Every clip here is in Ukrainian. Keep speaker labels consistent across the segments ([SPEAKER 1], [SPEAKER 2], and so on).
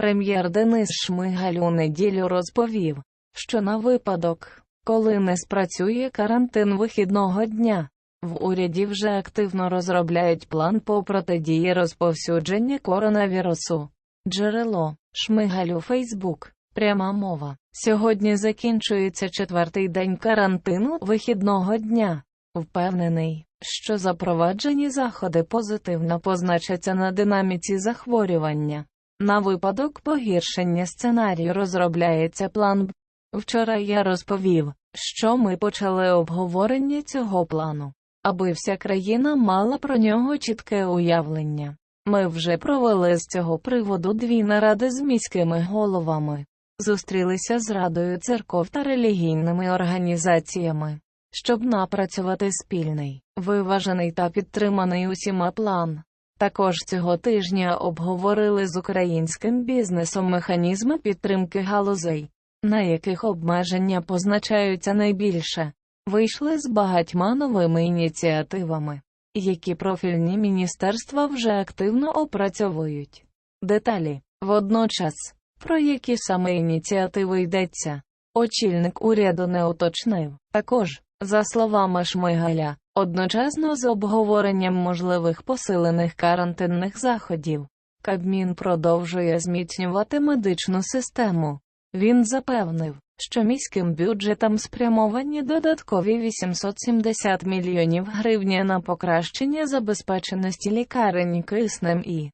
[SPEAKER 1] Прем'єр Денис Шмигаль у неділю розповів, що на випадок, коли не спрацює карантин вихідного дня, в уряді вже активно розробляють план по протидії розповсюдження коронавірусу. Джерело Шмигалю Фейсбук. Пряма мова. Сьогодні закінчується четвертий день карантину вихідного дня. Впевнений, що запроваджені заходи позитивно позначаться на динаміці захворювання. На випадок погіршення сценарію розробляється план Б. Вчора я розповів, що ми почали обговорення цього плану, аби вся країна мала про нього чітке уявлення. Ми вже провели з цього приводу дві наради з міськими головами, зустрілися з Радою церков та релігійними організаціями, щоб напрацювати спільний, виважений та підтриманий усіма план. Також цього тижня обговорили з українським бізнесом механізми підтримки галузей, на яких обмеження позначаються найбільше. Вийшли з багатьма новими ініціативами, які профільні міністерства вже активно опрацьовують. Деталі водночас, про які саме ініціативи йдеться, очільник уряду не уточнив. Також, за словами Шмигаля, одночасно з обговоренням можливих посилених карантинних заходів, Кабмін продовжує зміцнювати медичну систему. Він запевнив, що міським бюджетам спрямовані додаткові 870 мільйонів гривня на покращення забезпеченості лікарень киснем і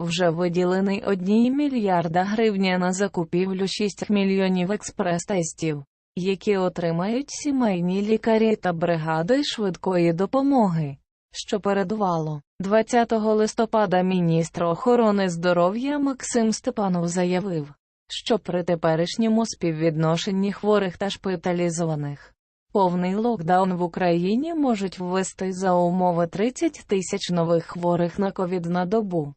[SPEAKER 1] вже виділений одній мільярда гривня на закупівлю 6 мільйонів експрес-тестів, які отримають сімейні лікарі та бригади швидкої допомоги. Що передувало 20 листопада міністр охорони здоров'я Максим Степанов заявив, що при теперішньому співвідношенні хворих та шпиталізованих повний локдаун в Україні можуть ввести за умови 30 тисяч нових хворих на ковід на добу.